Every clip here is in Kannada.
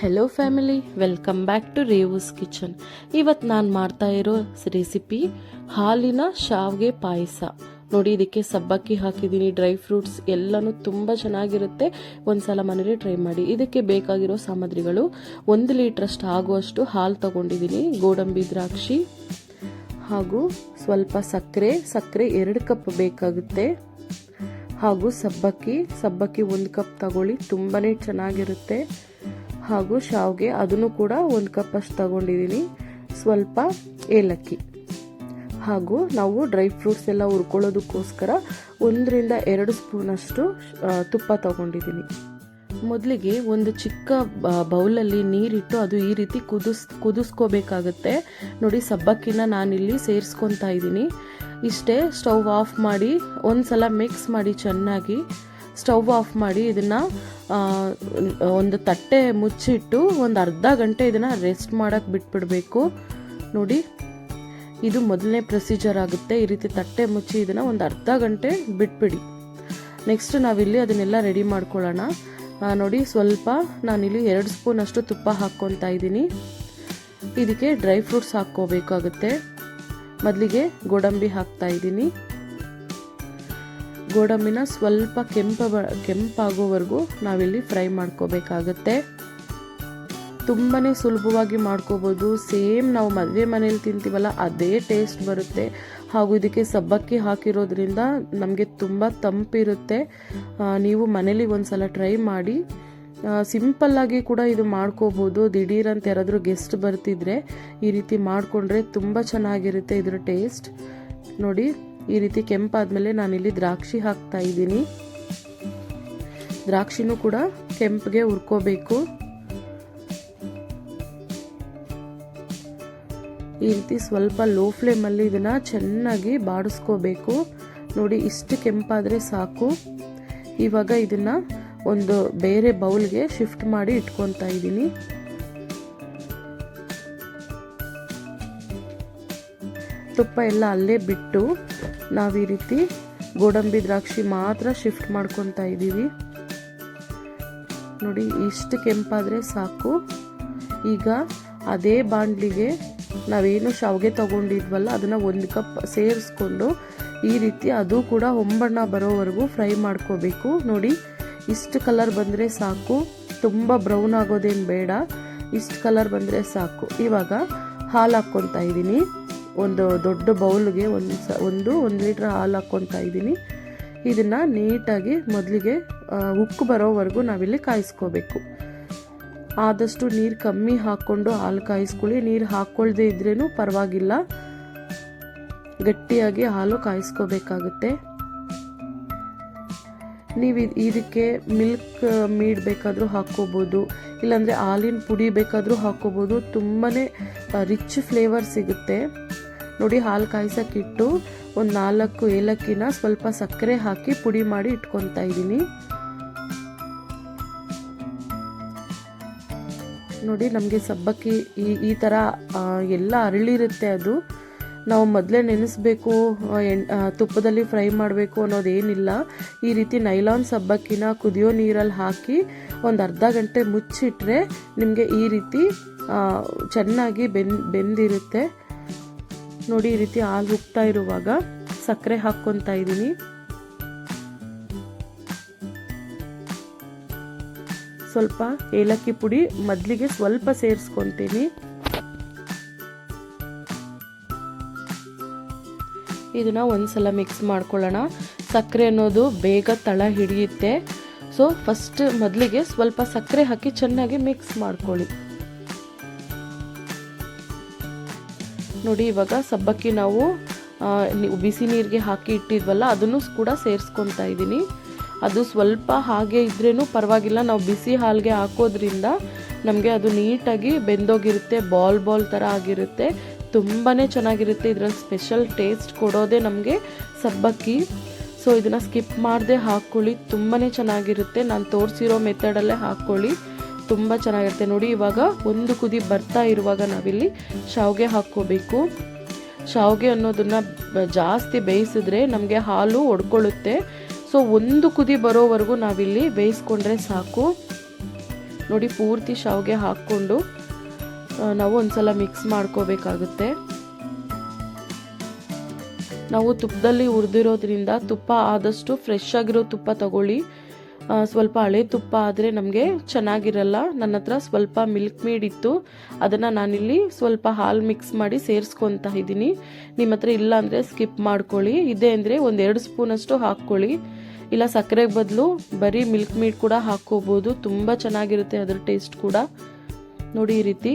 Hello family welcome back to Revu's kitchen ಇವತ್ತು ನಾನು ಮಾಡ್ತಾ ಇರೋ ರೆಸಿಪಿ ಹಾಲಿನ ಶಾವ್ಗೆ ಪಾಯಸ. ನೋಡಿ, ಇದಕ್ಕೆ ಸಬ್ಬಕ್ಕಿ ಹಾಕಿದ್ದೀನಿ ಡ್ರೈ ಫ್ರೂಟ್ಸ್ ಎಲ್ಲನೂ ತುಂಬ ಚೆನ್ನಾಗಿರುತ್ತೆ. ಒಂದ್ಸಲ ಮನೇಲಿ ಟ್ರೈ ಮಾಡಿ. ಇದಕ್ಕೆ ಬೇಕಾಗಿರೋ ಸಾಮಗ್ರಿಗಳು, ಒಂದು ಲೀಟ್ರಷ್ಟು ಆಗುವಷ್ಟು ಹಾಲು ತಗೊಂಡಿದ್ದೀನಿ, ಗೋಡಂಬಿ ದ್ರಾಕ್ಷಿ ಹಾಗೂ ಸ್ವಲ್ಪ ಸಕ್ಕರೆ. ಸಕ್ಕರೆ ಎರಡು ಕಪ್ ಬೇಕಾಗುತ್ತೆ. ಹಾಗೂ ಸಬ್ಬಕ್ಕಿ ಸಬ್ಬಕ್ಕಿ ಒಂದು ಕಪ್ ತಗೊಳ್ಳಿ ತುಂಬಾ ಚೆನ್ನಾಗಿರುತ್ತೆ. ಹಾಗೂ ಶಾವ್ಗೆ ಅದನ್ನು ಕೂಡ ಒಂದು ಕಪ್ ಅಷ್ಟು ತಗೊಂಡಿದ್ದೀನಿ ಸ್ವಲ್ಪ ಏಲಕ್ಕಿ. ಹಾಗೂ ನಾವು ಡ್ರೈ ಫ್ರೂಟ್ಸ್ ಎಲ್ಲ ಹುರ್ಕೊಳ್ಳೋದಕ್ಕೋಸ್ಕರ ಒಂದರಿಂದ ಎರಡು ಸ್ಪೂನಷ್ಟು ತುಪ್ಪ ತಗೊಂಡಿದ್ದೀನಿ ಮೊದಲಿಗೆ ಒಂದು ಚಿಕ್ಕ ಬೌಲಲ್ಲಿ ನೀರಿಟ್ಟು ಅದು ಈ ರೀತಿ ಕುದಿಸ್, ಕುದಿಸ್ಕೋಬೇಕಾಗತ್ತೆ. ನೋಡಿ, ಸಬ್ಬಕ್ಕಿನ ನಾನಿಲ್ಲಿ ಸೇರಿಸ್ಕೊತಾ ಇದ್ದೀನಿ ಇಷ್ಟೇ ಸ್ಟವ್ ಆಫ್ ಮಾಡಿ ಒಂದು ಸಲ ಮಿಕ್ಸ್ ಮಾಡಿ ಚೆನ್ನಾಗಿ ಸ್ಟವ್ ಆಫ್ ಮಾಡಿ ಇದನ್ನು ಒಂದು ತಟ್ಟೆ ಮುಚ್ಚಿಟ್ಟು ಒಂದು ಅರ್ಧ ಗಂಟೆ ಇದನ್ನು ರೆಸ್ಟ್ ಮಾಡೋಕ್ಕೆ ಬಿಟ್ಬಿಡಬೇಕು. ನೋಡಿ, ಇದು ಮೊದಲನೇ ಪ್ರೊಸೀಜರ್ ಆಗುತ್ತೆ. ಈ ರೀತಿ ತಟ್ಟೆ ಮುಚ್ಚಿ ಇದನ್ನು ಒಂದು ಅರ್ಧ ಗಂಟೆ ಬಿಟ್ಬಿಡಿ. ನೆಕ್ಸ್ಟ್ ನಾವಿಲ್ಲಿ ಅದನ್ನೆಲ್ಲ ರೆಡಿ ಮಾಡ್ಕೊಳ್ಳೋಣ. ನೋಡಿ, ಸ್ವಲ್ಪ ನಾನಿಲ್ಲಿ ಎರಡು ಸ್ಪೂನ್ ಅಷ್ಟು ತುಪ್ಪ ಹಾಕ್ಕೊತಾ ಇದ್ದೀನಿ. ಇದಕ್ಕೆ ಡ್ರೈ ಫ್ರೂಟ್ಸ್ ಹಾಕ್ಕೋಬೇಕಾಗುತ್ತೆ. ಮೊದಲಿಗೆ ಗೋಡಂಬಿ ಹಾಕ್ತಾ ಇದ್ದೀನಿ. ಗೋಡಂಬಿನ ಸ್ವಲ್ಪ ಕೆಂಪ ಕೆಂಪಾಗೋವರೆಗೂ ನಾವಿಲ್ಲಿ ಫ್ರೈ ಮಾಡ್ಕೋಬೇಕಾಗತ್ತೆ. ತುಂಬಾ ಸುಲಭವಾಗಿ ಮಾಡ್ಕೋಬೋದು. ಸೇಮ್ ನಾವು ಮದುವೆ ಮನೇಲಿ ತಿಂತೀವಲ್ಲ, ಅದೇ ಟೇಸ್ಟ್ ಬರುತ್ತೆ. ಹಾಗೂ ಇದಕ್ಕೆ ಸಬ್ಬಕ್ಕಿ ಹಾಕಿರೋದ್ರಿಂದ ನಮಗೆ ತುಂಬ ತಂಪಿರುತ್ತೆ. ನೀವು ಮನೇಲಿ ಒಂದ್ಸಲ ಟ್ರೈ ಮಾಡಿ. ಸಿಂಪಲ್ಲಾಗಿ ಕೂಡ ಇದು ಮಾಡ್ಕೋಬೋದು. ದಿಢೀರಂತ ಯಾರಾದರೂ ಗೆಸ್ಟ್ ಬರ್ತಿದ್ರೆ ಈ ರೀತಿ ಮಾಡಿಕೊಂಡ್ರೆ ತುಂಬ ಚೆನ್ನಾಗಿರುತ್ತೆ ಇದರ ಟೇಸ್ಟ್. ನೋಡಿ ಈ ರೀತಿ ಕೆಂಪಾದಮೇಲೆ ನಾನಿಲ್ಲಿ ದ್ರಾಕ್ಷಿ ಹಾಕ್ತಾ ಇದ್ದೀನಿ. ದ್ರಾಕ್ಷಿನೂ ಕೂಡ ಕೆಂಪಿಗೆ ಹುರ್ಕೋಬೇಕು. ಈ ರೀತಿ ಸ್ವಲ್ಪ ಲೋ ಫ್ಲೇಮಲ್ಲಿ ಇದನ್ನು ಚೆನ್ನಾಗಿ ಬಾಡಿಸ್ಕೋಬೇಕು. ನೋಡಿ, ಇಷ್ಟು ಕೆಂಪಾದರೆ ಸಾಕು. ಇವಾಗ ಇದನ್ನು ಒಂದು ಬೇರೆ ಬೌಲ್ಗೆ ಶಿಫ್ಟ್ ಮಾಡಿ ಇಟ್ಕೊತಾ ಇದ್ದೀನಿ. ತುಪ್ಪ ಎಲ್ಲ ಅಲ್ಲೇ ಬಿಟ್ಟು ನಾವು ಈ ರೀತಿ ಗೋಡಂಬಿ ದ್ರಾಕ್ಷಿ ಮಾತ್ರ ಶಿಫ್ಟ್ ಮಾಡ್ಕೊತಾ ಇದ್ದೀವಿ. ನೋಡಿ, ಇಷ್ಟು ಕೆಂಪಾದರೆ ಸಾಕು. ಈಗ ಅದೇ ಬಾಣಲಿಗೆ ನಾವೇನು ಶಾವಿಗೆ ತಗೊಂಡಿದ್ವಲ್ಲ, ಅದನ್ನು ಒಂದು ಕಪ್ ಸೇರಿಸ್ಕೊಂಡು ಈ ರೀತಿ ಅದು ಕೂಡ ಹೊಂಬಣ್ಣ ಬರೋವರೆಗೂ ಫ್ರೈ ಮಾಡ್ಕೋಬೇಕು. ನೋಡಿ, ಇಷ್ಟು ಕಲರ್ ಬಂದರೆ ಸಾಕು. ತುಂಬ ಬ್ರೌನ್ ಆಗೋದೇನು ಬೇಡ. ಇಷ್ಟು ಕಲರ್ ಬಂದರೆ ಸಾಕು. ಇವಾಗ ಹಾಲು ಹಾಕ್ಕೊತಾ ಇದ್ದೀನಿ. ಒಂದು ದೊಡ್ಡ ಬೌಲ್ಗೆ ಒಂದು ಸ, ಒಂದು ಒಂದು ಲೀಟ್ರ್ ಹಾಲು ಹಾಕ್ಕೊತಾ ಇದ್ದೀನಿ. ಇದನ್ನು ನೀಟಾಗಿ ಮೊದಲಿಗೆ ಉಕ್ಕು ಬರೋವರೆಗೂ ನಾವಿಲ್ಲಿ ಕಾಯಿಸ್ಕೋಬೇಕು. ಆದಷ್ಟು ನೀರು ಕಮ್ಮಿ ಹಾಕ್ಕೊಂಡು ಹಾಲು ಕಾಯಿಸ್ಕೊಳ್ಳಿ. ನೀರು ಹಾಕ್ಕೊಳ್ದೇ ಇದ್ರೇನು ಪರವಾಗಿಲ್ಲ. ಗಟ್ಟಿಯಾಗಿ ಹಾಲು ಕಾಯಿಸ್ಕೋಬೇಕಾಗುತ್ತೆ. ನೀವು ಇದಕ್ಕೆ ಮಿಲ್ಕ್ ಮೀಡ್ ಬೇಕಾದರೂ ಹಾಕ್ಕೋಬೋದು. ಇಲ್ಲಾಂದರೆ ಹಾಲಿನ ಪುಡಿ ಬೇಕಾದರೂ ಹಾಕ್ಕೋಬೋದು. ತುಂಬಾ ರಿಚ್ ಫ್ಲೇವರ್ ಸಿಗುತ್ತೆ. ನೋಡಿ ಹಾಲು ಕಾಯಿಸೋಕ್ಕಿಟ್ಟು ಒಂದು ನಾಲ್ಕು ಏಲಕ್ಕಿನ ಸ್ವಲ್ಪ ಸಕ್ಕರೆ ಹಾಕಿ ಪುಡಿ ಮಾಡಿ ಇಟ್ಕೊತಾ ಇದ್ದೀನಿ. ನೋಡಿ ನಮಗೆ ಸಬ್ಬಕ್ಕಿ ಈ ಈ ಥರ ಎಲ್ಲ ಅರಳಿರುತ್ತೆ ಅದು. ನಾವು ಮೊದಲೇ ನೆನೆಸ್ಬೇಕು ಎಣ್- ತುಪ್ಪದಲ್ಲಿ ಫ್ರೈ ಮಾಡಬೇಕು ಅನ್ನೋದೇನಿಲ್ಲ. ಈ ರೀತಿ ನೈಲಾನ್ ಸಬ್ಬಕ್ಕಿನ ಕುದಿಯೋ ನೀರಲ್ಲಿ ಹಾಕಿ ಒಂದು ಅರ್ಧ ಗಂಟೆ ಮುಚ್ಚಿಟ್ರೆ ನಿಮಗೆ ಈ ರೀತಿ ಚೆನ್ನಾಗಿ ಬೆನ್, ಬೆಂದಿರುತ್ತೆ. ನೋಡಿ ಈ ರೀತಿ ಹಾಲು ಉಕ್ತಾ ಇರುವಾಗ ಸಕ್ಕರೆ ಹಾಕ್ಕೊತಾ ಇದ್ದೀನಿ. ಸ್ವಲ್ಪ ಏಲಕ್ಕಿ ಪುಡಿ ಮೊದಲಿಗೆ ಸ್ವಲ್ಪ ಸೇರಿಸ್ಕೊತೀನಿ. ಇದನ್ನ ಒಂದ್ಸಲ ಮಿಕ್ಸ್ ಮಾಡ್ಕೊಳ್ಳೋಣ. ಸಕ್ಕರೆ ಅನ್ನೋದು ಬೇಗ ತಳ ಹಿಡಿಯುತ್ತೆ. ಸೊ ಫಸ್ಟ್ ಮೊದಲಿಗೆ ಸ್ವಲ್ಪ ಸಕ್ಕರೆ ಹಾಕಿ ಚೆನ್ನಾಗಿ ಮಿಕ್ಸ್ ಮಾಡ್ಕೊಳ್ಳಿ. ನೋಡಿ, ಇವಾಗ ಸಬ್ಬಕ್ಕಿ ನಾವು ಬಿಸಿ ನೀರಿಗೆ ಹಾಕಿ ಇಟ್ಟಿದ್ವಲ್ಲ, ಅದನ್ನು ಕೂಡ ಸೇರಿಸ್ಕೊತಾ ಇದ್ದೀನಿ. ಅದು ಸ್ವಲ್ಪ ಹಾಗೆ ಇದ್ರೇನು ಪರವಾಗಿಲ್ಲ. ನಾವು ಬಿಸಿ ಹಾಲಿಗೆ ಹಾಕೋದ್ರಿಂದ ನಮಗೆ ಅದು ನೀಟಾಗಿ ಬೆಂದೋಗಿರುತ್ತೆ, ಬಾಲ್ ಬಾಲ್ ಥರ ಆಗಿರುತ್ತೆ. ತುಂಬಾ ಚೆನ್ನಾಗಿರುತ್ತೆ. ಇದರಲ್ಲಿ ಸ್ಪೆಷಲ್ ಟೇಸ್ಟ್ ಕೊಡೋದೇ ನಮಗೆ ಸಬ್ಬಕ್ಕಿ. ಸೊ, ಇದನ್ನು ಸ್ಕಿಪ್ ಮಾಡದೆ ಹಾಕ್ಕೊಳ್ಳಿ ತುಂಬಾ ಚೆನ್ನಾಗಿರುತ್ತೆ. ನಾನು ತೋರಿಸಿರೋ ಮೆಥಡಲ್ಲೇ ಹಾಕ್ಕೊಳ್ಳಿ ತುಂಬ ಚೆನ್ನಾಗಿರುತ್ತೆ. ನೋಡಿ, ಇವಾಗ ಒಂದು ಕುದಿ ಬರ್ತಾ ಇರುವಾಗ ನಾವಿಲ್ಲಿ ಶಾವಿಗೆ ಹಾಕ್ಕೋಬೇಕು. ಶಾವಿಗೆ ಅನ್ನೋದನ್ನ ಜಾಸ್ತಿ ಬೇಯಿಸಿದ್ರೆ ನಮಗೆ ಹಾಲು ಒಡ್ಕೊಳ್ಳುತ್ತೆ. ಸೊ, ಒಂದು ಕುದಿ ಬರೋವರೆಗೂ ನಾವಿಲ್ಲಿ ಬೇಯಿಸ್ಕೊಂಡ್ರೆ ಸಾಕು. ನೋಡಿ, ಪೂರ್ತಿ ಶಾವಿಗೆ ಹಾಕ್ಕೊಂಡು ನಾವು ಒಂದ್ಸಲ ಮಿಕ್ಸ್ ಮಾಡ್ಕೋಬೇಕಾಗುತ್ತೆ. ನಾವು ತುಪ್ಪದಲ್ಲಿ ಹುರಿದಿರೋದ್ರಿಂದ ತುಪ್ಪ ಆದಷ್ಟು ಫ್ರೆಶ್ ಆಗಿರೋ ತುಪ್ಪ ತಗೊಳ್ಳಿ. ಸ್ವಲ್ಪ ಹಳೆ ತುಪ್ಪ ಆದರೆ ನಮಗೆ ಚೆನ್ನಾಗಿರಲ್ಲ. ನನ್ನ ಹತ್ರ ಸ್ವಲ್ಪ ಮಿಲ್ಕ್ ಮೀಡ್ ಇತ್ತು. ಅದನ್ನು ನಾನಿಲ್ಲಿ ಸ್ವಲ್ಪ ಹಾಲು ಮಿಕ್ಸ್ ಮಾಡಿ ಸೇರಿಸ್ಕೊತಾ ಇದ್ದೀನಿ. ನಿಮ್ಮ ಹತ್ರ ಇಲ್ಲ ಅಂದರೆ ಸ್ಕಿಪ್ ಮಾಡ್ಕೊಳ್ಳಿ. ಇದೆ ಅಂದರೆ ಒಂದೆರಡು ಸ್ಪೂನಷ್ಟು ಹಾಕ್ಕೊಳ್ಳಿ. ಇಲ್ಲ ಸಕ್ಕರೆ ಬದಲು ಬರೀ ಮಿಲ್ಕ್ ಮೀಡ್ ಕೂಡ ಹಾಕ್ಕೋಬೋದು. ತುಂಬ ಚೆನ್ನಾಗಿರುತ್ತೆ ಅದರ ಟೇಸ್ಟ್ ಕೂಡ. ನೋಡಿ ಈ ರೀತಿ.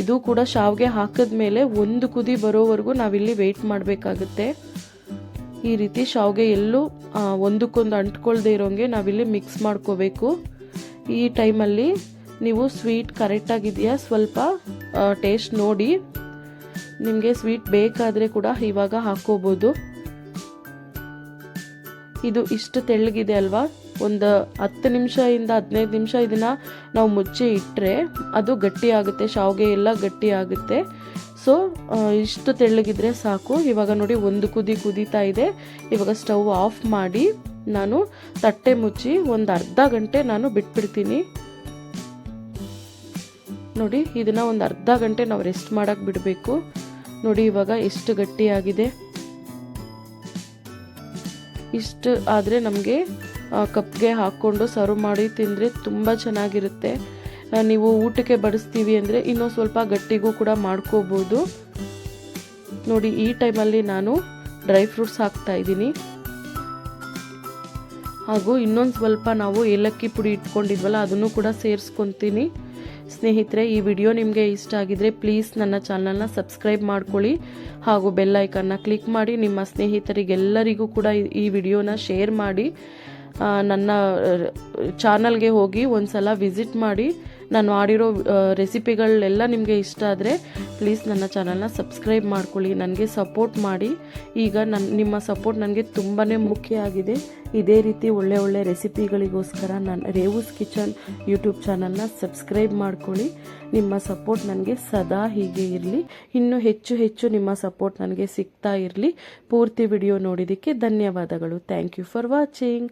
ಇದು ಕೂಡ ಶಾವ್ಗೆ ಹಾಕಿದ್ಮೇಲೆ ಒಂದು ಕುದಿ ಬರೋವರೆಗೂ ನಾವಿಲ್ಲಿ ವೆಯ್ಟ್ ಮಾಡಬೇಕಾಗುತ್ತೆ. ಈ ರೀತಿ ಶಾವಿಗೆ ಎಲ್ಲೂ ಒಂದಕ್ಕೊಂದು ಅಂಟ್ಕೊಳ್ದೇ ಇರೋಂಗೆ ನಾವಿಲ್ಲಿ ಮಿಕ್ಸ್ ಮಾಡ್ಕೋಬೇಕು. ಈ ಟೈಮಲ್ಲಿ ನೀವು ಸ್ವೀಟ್ ಕರೆಕ್ಟಾಗಿದೆಯಾ ಸ್ವಲ್ಪ ಟೇಸ್ಟ್ ನೋಡಿ. ನಿಮಗೆ ಸ್ವೀಟ್ ಬೇಕಾದರೆ ಕೂಡ ಇವಾಗ ಹಾಕ್ಕೋಬೋದು. ಇದು ಇಷ್ಟು ತೆಳ್ಳಗಿದೆ ಅಲ್ವಾ? ಒಂದು ಹತ್ತು ನಿಮಿಷದಿಂದ ಹದಿನೈದು ನಿಮಿಷ ಇದನ್ನು ನಾವು ಮುಚ್ಚಿ ಇಟ್ಟರೆ ಅದು ಗಟ್ಟಿ ಆಗುತ್ತೆ, ಶಾವಿಗೆ ಎಲ್ಲ ಗಟ್ಟಿ ಆಗುತ್ತೆ. ಸೊ ಇಷ್ಟು ತೆಳ್ಳಗಿದ್ರೆ ಸಾಕು. ಇವಾಗ ನೋಡಿ ಒಂದು ಕುದಿ ಕುದೀತಾ ಇದೆ. ಇವಾಗ ಸ್ಟವ್ ಆಫ್ ಮಾಡಿ ನಾನು ತಟ್ಟೆ ಮುಚ್ಚಿ ಒಂದು ಅರ್ಧ ಗಂಟೆ ನಾನು ಬಿಟ್ಬಿಡ್ತೀನಿ. ನೋಡಿ, ಇದನ್ನ ಒಂದು ಅರ್ಧ ಗಂಟೆ ನಾವು ರೆಸ್ಟ್ ಮಾಡೋಕೆ ಬಿಡಬೇಕು. ನೋಡಿ, ಇವಾಗ ಎಷ್ಟು ಗಟ್ಟಿಯಾಗಿದೆ. ಇಷ್ಟು ಆದರೆ ನಮಗೆ ಕಪ್ಗೆ ಹಾಕ್ಕೊಂಡು ಸರ್ವ್ ಮಾಡಿ ತಿಂದರೆ ತುಂಬ ಚೆನ್ನಾಗಿರುತ್ತೆ. ನೀವು ಊಟಕ್ಕೆ ಬಡಿಸ್ತೀವಿ ಅಂದರೆ ಇನ್ನೂ ಸ್ವಲ್ಪ ಗಟ್ಟಿಗೂ ಕೂಡ ಮಾಡ್ಕೋಬೋದು. ನೋಡಿ, ಈ ಟೈಮಲ್ಲಿ ನಾನು ಡ್ರೈ ಫ್ರೂಟ್ಸ್ ಹಾಕ್ತಾ ಇದ್ದೀನಿ. ಹಾಗೂ ಇನ್ನೊಂದು ಸ್ವಲ್ಪ ನಾವು ಏಲಕ್ಕಿ ಪುಡಿ ಇಟ್ಕೊಂಡಿದ್ವಲ್ಲ, ಅದನ್ನು ಕೂಡ ಸೇರಿಸ್ಕೊತೀನಿ. ಸ್ನೇಹಿತರೆ, ಈ ವಿಡಿಯೋ ನಿಮಗೆ ಇಷ್ಟ ಆಗಿದರೆ ಪ್ಲೀಸ್ ನನ್ನ ಚಾನಲ್ನ ಸಬ್ಸ್ಕ್ರೈಬ್ ಮಾಡ್ಕೊಳ್ಳಿ. ಹಾಗೂ ಬೆಲ್ ಐಕನ್ನ ಕ್ಲಿಕ್ ಮಾಡಿ, ನಿಮ್ಮ ಸ್ನೇಹಿತರಿಗೆಲ್ಲರಿಗೂ ಕೂಡ ಈ- ವಿಡಿಯೋನ ಶೇರ್ ಮಾಡಿ. ನನ್ನ, ಚಾನಲ್ಗೆ ಹೋಗಿ ಒಂದು ಸಲ ವಿಸಿಟ್ ಮಾಡಿ. ನಾನು ಮಾಡಿರೋ ರೆಸಿಪಿಗಳೆಲ್ಲ ನಿಮಗೆ ಇಷ್ಟ ಆದರೆ ಪ್ಲೀಸ್ ನನ್ನ ಚಾನಲ್ನ ಸಬ್ಸ್ಕ್ರೈಬ್ ಮಾಡ್ಕೊಳ್ಳಿ. ನನಗೆ ಸಪೋರ್ಟ್ ಮಾಡಿ. ಈಗ ನನ್ನ ನಿಮ್ಮ ಸಪೋರ್ಟ್ ನನಗೆ ತುಂಬಾ ಮುಖ್ಯ ಆಗಿದೆ. ಇದೇ ರೀತಿ ಒಳ್ಳೆ ಒಳ್ಳೆ ರೆಸಿಪಿಗಳಿಗೋಸ್ಕರ ನಾನು ರೇವೂಸ್ ಕಿಚನ್ ಯೂಟ್ಯೂಬ್ ಚಾನಲ್ನ ಸಬ್ಸ್ಕ್ರೈಬ್ ಮಾಡ್ಕೊಳ್ಳಿ. ನಿಮ್ಮ ಸಪೋರ್ಟ್ ನನಗೆ ಸದಾ ಹೀಗೆ ಇರಲಿ. ಇನ್ನೂ ಹೆಚ್ಚು ಹೆಚ್ಚು ನಿಮ್ಮ ಸಪೋರ್ಟ್ ನನಗೆ ಸಿಗ್ತಾ ಇರಲಿ. ಪೂರ್ತಿ ವಿಡಿಯೋ ನೋಡಿದ್ದಕ್ಕೆ ಧನ್ಯವಾದಗಳು. Thank you for watching